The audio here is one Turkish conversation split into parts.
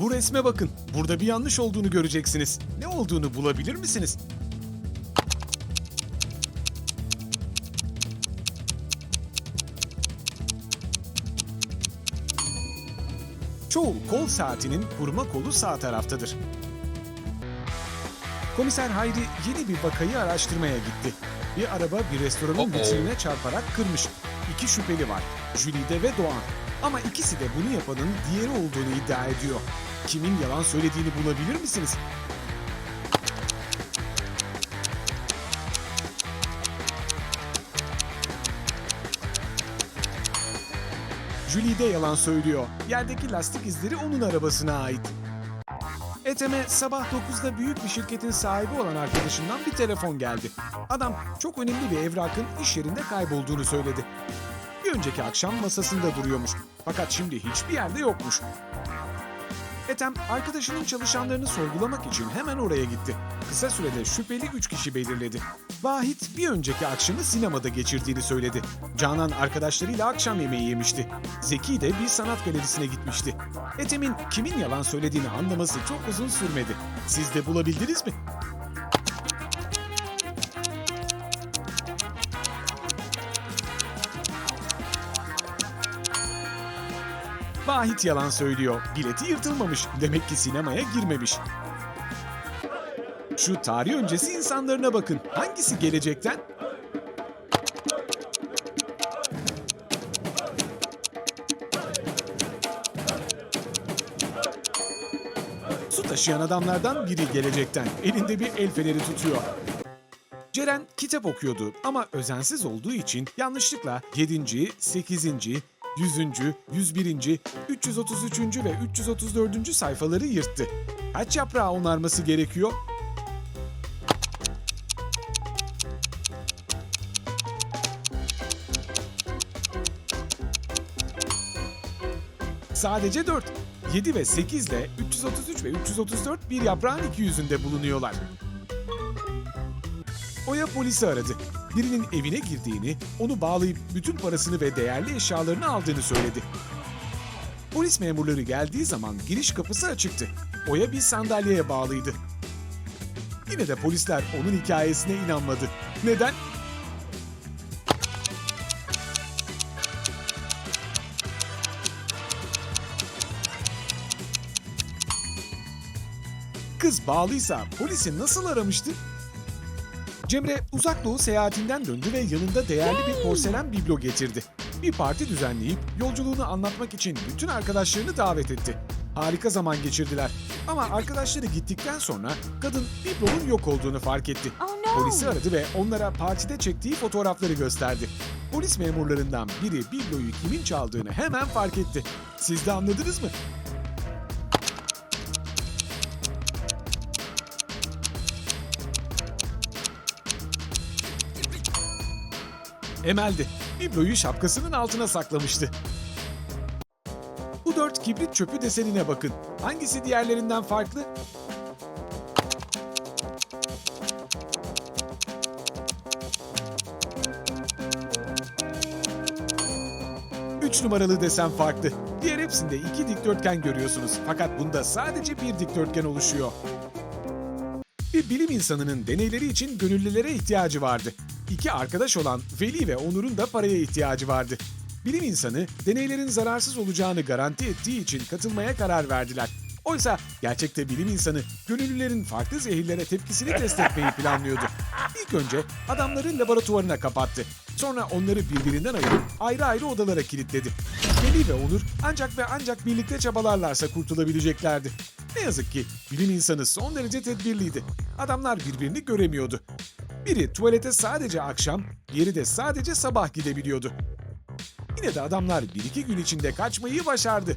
Bu resme bakın. Burada bir yanlış olduğunu göreceksiniz. Ne olduğunu bulabilir misiniz? Çoğu kol saatinin kurma kolu sağ taraftadır. Komiser Hayri yeni bir vakayı araştırmaya gitti. Bir araba bir restoranın vitrinine çarparak kırmış. İki şüpheli var. Jülide ve Doğan. Ama ikisi de bunu yapanın diğeri olduğunu iddia ediyor. Kimin yalan söylediğini bulabilir misiniz? Jülide yalan söylüyor. Yerdeki lastik izleri onun arabasına ait. Eteme sabah 9'da büyük bir şirketin sahibi olan arkadaşından bir telefon geldi. Adam çok önemli bir evrakın iş yerinde kaybolduğunu söyledi. Bir önceki akşam masasında duruyormuş. Fakat şimdi hiçbir yerde yokmuş. Ethem arkadaşının çalışanlarını sorgulamak için hemen oraya gitti. Kısa sürede şüpheli 3 kişi belirledi. Vahit bir önceki akşamı sinemada geçirdiğini söyledi. Canan arkadaşlarıyla akşam yemeği yemişti. Zeki de bir sanat galerisine gitmişti. Ethem'in kimin yalan söylediğini anlaması çok uzun sürmedi. Siz de bulabildiniz mi? Vahit yalan söylüyor. Bileti yırtılmamış. Demek ki sinemaya girmemiş. Şu tarih öncesi insanlarına bakın. Hangisi gelecekten? Su taşıyan adamlardan biri gelecekten. Elinde bir el feneri tutuyor. Ceren kitap okuyordu ama özensiz olduğu için yanlışlıkla 7. 8. 100. 101. 333. ve 334. sayfaları yırttı. Kaç yaprağı onarması gerekiyor? Sadece 4. 7 ve 8 ile 333 ve 334 bir yaprağın iki yüzünde bulunuyorlar. Oya polisi aradı. Birinin evine girdiğini, onu bağlayıp bütün parasını ve değerli eşyalarını aldığını söyledi. Polis memurları geldiği zaman giriş kapısı açıktı. Oya bir sandalyeye bağlıydı. Yine de polisler onun hikayesine inanmadı. Neden? Kız bağlıysa polisi nasıl aramıştı? Cemre uzak doğu seyahatinden döndü ve yanında değerli bir porselen biblo getirdi. Bir parti düzenleyip yolculuğunu anlatmak için bütün arkadaşlarını davet etti. Harika zaman geçirdiler. Ama arkadaşları gittikten sonra kadın biblonun yok olduğunu fark etti. Oh no! Polisi aradı ve onlara partide çektiği fotoğrafları gösterdi. Polis memurlarından biri bibloyu kimin çaldığını hemen fark etti. Siz de anladınız mı? Emel'di. Bibloyu şapkasının altına saklamıştı. Bu dört kibrit çöpü desenine bakın. Hangisi diğerlerinden farklı? Üç numaralı desen farklı. Diğer hepsinde iki dikdörtgen görüyorsunuz. Fakat bunda sadece bir dikdörtgen oluşuyor. Bir bilim insanının deneyleri için gönüllülere ihtiyacı vardı. İki arkadaş olan Veli ve Onur'un da paraya ihtiyacı vardı. Bilim insanı deneylerin zararsız olacağını garanti ettiği için katılmaya karar verdiler. Oysa gerçekte bilim insanı gönüllülerin farklı zehirlere tepkisini test etmeyi planlıyordu. İlk önce adamların laboratuvarına kapattı. Sonra onları birbirinden ayırıp ayrı ayrı odalara kilitledi. Veli ve Onur ancak ve ancak birlikte çabalarlarsa kurtulabileceklerdi. Ne yazık ki bilim insanı son derece tedbirliydi. Adamlar birbirini göremiyordu. Biri tuvalete sadece akşam, diğeri de sadece sabah gidebiliyordu. Yine de adamlar bir iki gün içinde kaçmayı başardı.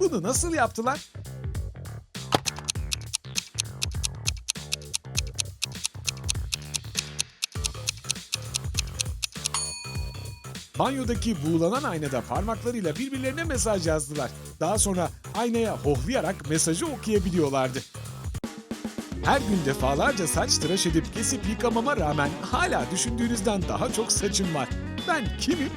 Bunu nasıl yaptılar? Banyodaki buğulanan aynada parmaklarıyla birbirlerine mesaj yazdılar. Daha sonra aynaya hohlayarak mesajı okuyabiliyorlardı. Her gün defalarca saç tıraş edip kesip yıkamama rağmen hala düşündüğünüzden daha çok saçım var. Ben kimim?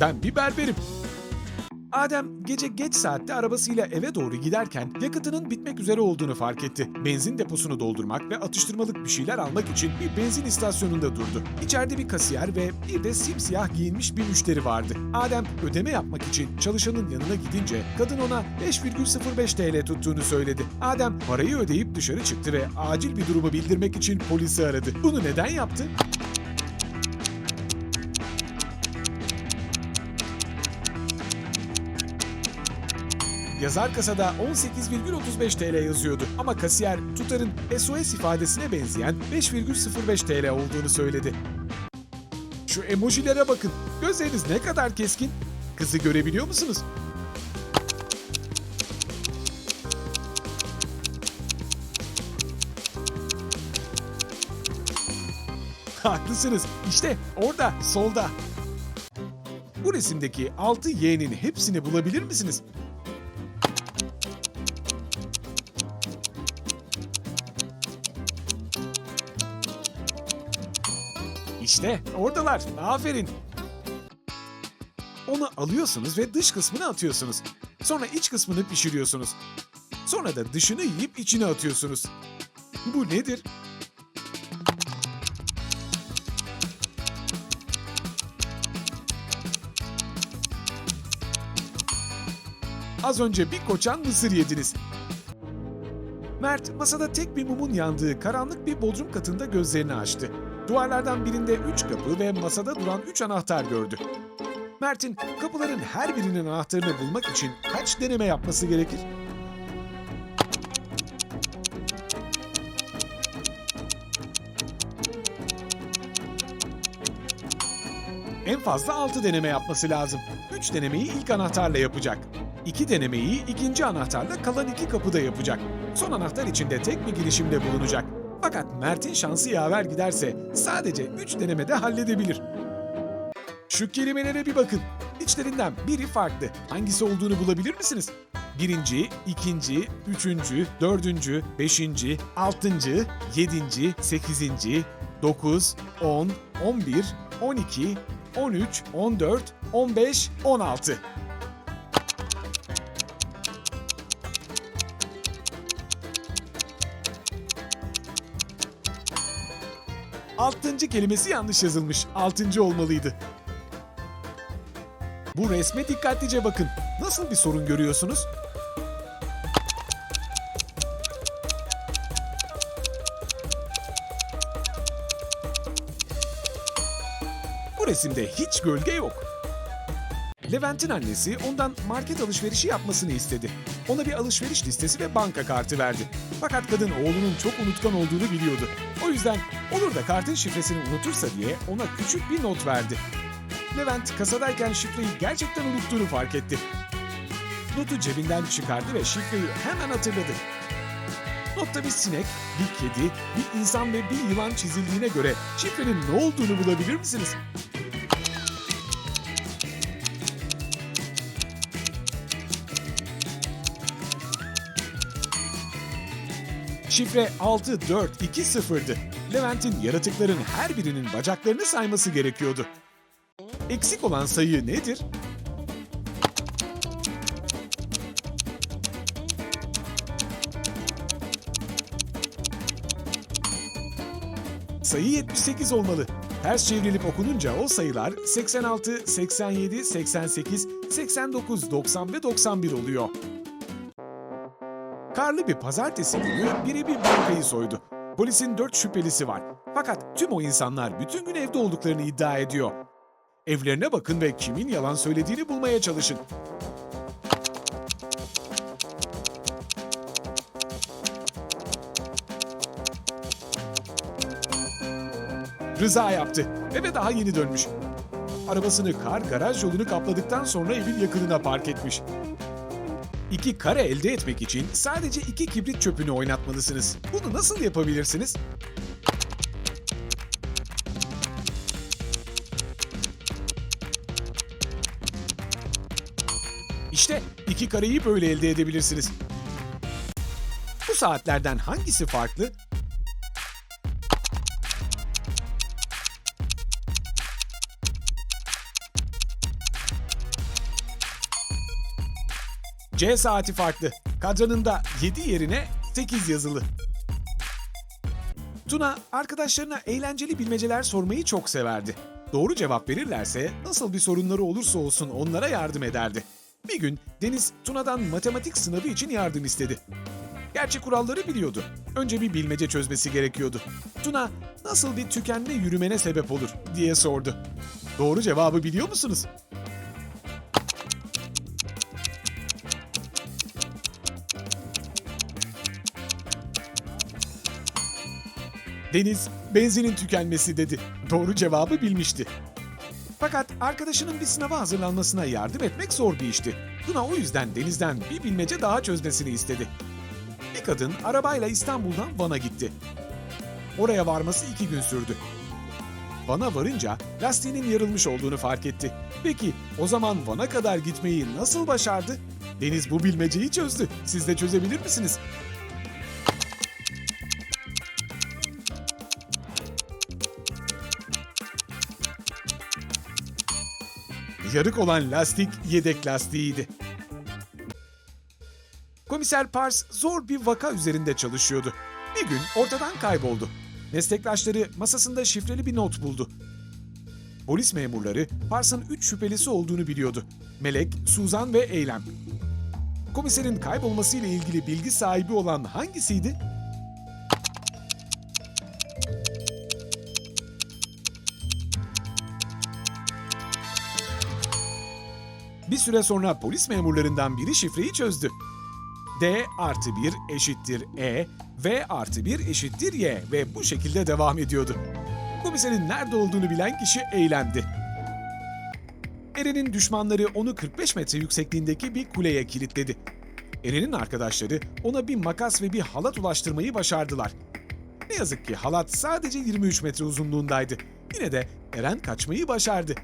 Ben bir berberim Adem gece geç saatte arabasıyla eve doğru giderken yakıtının bitmek üzere olduğunu fark etti. Benzin deposunu doldurmak ve atıştırmalık bir şeyler almak için bir benzin istasyonunda durdu. İçeride bir kasiyer ve bir de simsiyah giyinmiş bir müşteri vardı. Adem ödeme yapmak için çalışanın yanına gidince kadın ona 5,05 TL tuttuğunu söyledi. Adem parayı ödeyip dışarı çıktı ve acil bir durumu bildirmek için polisi aradı. Bunu neden yaptı? Yazar kasada 18,35 TL yazıyordu ama kasiyer tutarın SOS ifadesine benzeyen 5,05 TL olduğunu söyledi. Şu emojilere bakın. Gözleriniz ne kadar keskin. Kızı görebiliyor musunuz? Haklısınız. İşte orada, solda. Bu resimdeki 6 Y'nin hepsini bulabilir misiniz? İşte oradalar. Aferin. Onu alıyorsunuz ve dış kısmını atıyorsunuz. Sonra iç kısmını pişiriyorsunuz. Sonra da dışını yiyip içine atıyorsunuz. Bu nedir? Az önce bir koçan mısır yediniz. Mert masada tek bir mumun yandığı karanlık bir bodrum katında gözlerini açtı. Duvarlardan birinde üç kapı ve masada duran üç anahtar gördü. Mert'in kapıların her birinin anahtarını bulmak için kaç deneme yapması gerekir? En fazla 6 deneme yapması lazım. 3 denemeyi ilk anahtarla yapacak. 2 denemeyi ikinci anahtarla kalan iki kapıda yapacak. Son anahtar içinde tek bir girişimde bulunacak. Fakat Mert'in şansı yaver giderse sadece 3 denemede halledebilir. Şu kelimelere bir bakın. İçlerinden biri farklı. Hangisi olduğunu bulabilir misiniz? Birinci, ikinci, üçüncü, dördüncü, beşinci, altıncı, yedinci, sekizinci, dokuz, on, on bir, on iki, on üç, on dört, on beş, on altı. Altıncı kelimesi yanlış yazılmış. Altıncı olmalıydı. Bu resme dikkatlice bakın. Nasıl bir sorun görüyorsunuz? Bu resimde hiç gölge yok. Levent'in annesi ondan market alışverişi yapmasını istedi. Ona bir alışveriş listesi ve banka kartı verdi. Fakat kadın oğlunun çok unutkan olduğunu biliyordu. O yüzden olur da kartın şifresini unutursa diye ona küçük bir not verdi. Levent kasadayken şifreyi gerçekten unuttuğunu fark etti. Notu cebinden çıkardı ve şifreyi hemen hatırladı. Notta bir sinek, bir kedi, bir insan ve bir yılan çizildiğine göre şifrenin ne olduğunu bulabilir misiniz? Şifre 6420'dı. Levent'in yaratıkların her birinin bacaklarını sayması gerekiyordu. Eksik olan sayı nedir? Sayı 78 olmalı. Ters çevrilip okununca o sayılar 86, 87, 88, 89, 90 ve 91 oluyor. Karlı bir pazartesi günü biri bir bankayı soydu. Polisin dört şüphelisi var. Fakat tüm o insanlar bütün gün evde olduklarını iddia ediyor. Evlerine bakın ve kimin yalan söylediğini bulmaya çalışın. Rıza yaptı. Eve daha yeni dönmüş. Arabasını kar garaj yolunu kapladıktan sonra evin yakınına park etmiş. İki kare elde etmek için sadece iki kibrit çöpünü oynatmalısınız. Bunu nasıl yapabilirsiniz? İşte iki kareyi böyle elde edebilirsiniz. Bu saatlerden hangisi farklı? C saati farklı. Kadranında 7 yerine 8 yazılı. Tuna arkadaşlarına eğlenceli bilmeceler sormayı çok severdi. Doğru cevap verirlerse nasıl bir sorunları olursa olsun onlara yardım ederdi. Bir gün Deniz Tuna'dan matematik sınavı için yardım istedi. Gerçi kuralları biliyordu. Önce bir bilmece çözmesi gerekiyordu. Tuna nasıl bir tükenme yürümene sebep olur diye sordu. Doğru cevabı biliyor musunuz? Deniz, benzinin tükenmesi dedi. Doğru cevabı bilmişti. Fakat arkadaşının bir sınava hazırlanmasına yardım etmek zor bir işti. Tuna o yüzden Deniz'den bir bilmece daha çözmesini istedi. Bir kadın arabayla İstanbul'dan Van'a gitti. Oraya varması iki gün sürdü. Van'a varınca lastiğinin yarılmış olduğunu fark etti. Peki o zaman Van'a kadar gitmeyi nasıl başardı? Deniz bu bilmeceyi çözdü. Siz de çözebilir misiniz? Yarık olan lastik yedek lastiğiydi. Komiser Pars zor bir vaka üzerinde çalışıyordu. Bir gün ortadan kayboldu. Meslektaşları masasında şifreli bir not buldu. Polis memurları Pars'ın üç şüphelisi olduğunu biliyordu. Melek, Suzan ve Eylem. Komiserin kaybolmasıyla ilgili bilgi sahibi olan hangisiydi? Bir süre sonra polis memurlarından biri şifreyi çözdü. D artı 1 eşittir E, V artı 1 eşittir Y ve bu şekilde devam ediyordu. Komiserin nerede olduğunu bilen kişi eylemdi. Eren'in düşmanları onu 45 metre yüksekliğindeki bir kuleye kilitledi. Eren'in arkadaşları ona bir makas ve bir halat ulaştırmayı başardılar. Ne yazık ki halat sadece 23 metre uzunluğundaydı. Yine de Eren kaçmayı başardı.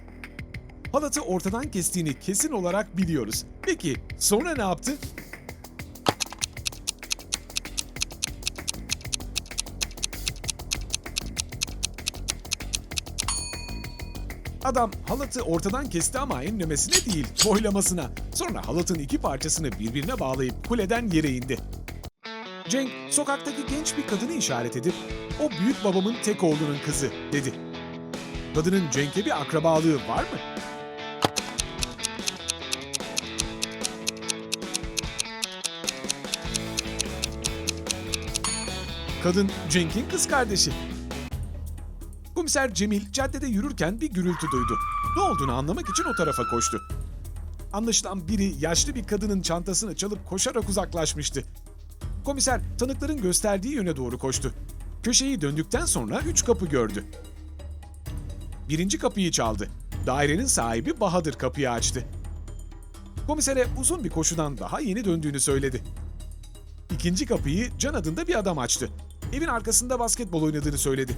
Halatı ortadan kestiğini kesin olarak biliyoruz. Peki sonra ne yaptı? Adam halatı ortadan kesti ama enlemesine değil, boylamasına. Sonra halatın iki parçasını birbirine bağlayıp kuleden yere indi. Cenk, sokaktaki genç bir kadını işaret edip, o büyük babamın tek oğlunun kızı, dedi. Kadının Cenk'e bir akrabalığı var mı? Kadın Cenk'in kız kardeşi. Komiser Cemil caddede yürürken bir gürültü duydu. Ne olduğunu anlamak için o tarafa koştu. Anlaşılan biri yaşlı bir kadının çantasını çalıp koşarak uzaklaşmıştı. Komiser tanıkların gösterdiği yöne doğru koştu. Köşeyi döndükten sonra üç kapı gördü. Birinci kapıyı çaldı. Dairenin sahibi Bahadır kapıyı açtı. Komisere uzun bir koşudan daha yeni döndüğünü söyledi. İkinci kapıyı Can adında bir adam açtı. Evin arkasında basketbol oynadığını söyledi.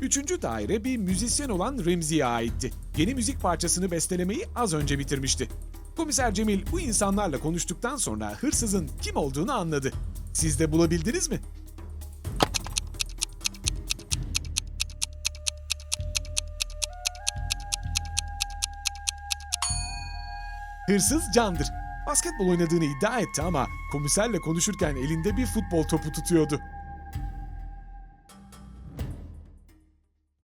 Üçüncü daire bir müzisyen olan Remzi'ye aitti. Yeni müzik parçasını bestelemeyi az önce bitirmişti. Komiser Cemil bu insanlarla konuştuktan sonra hırsızın kim olduğunu anladı. Siz de bulabildiniz mi? Hırsız Can'dır. Basketbol oynadığını iddia etti ama komiserle konuşurken elinde bir futbol topu tutuyordu.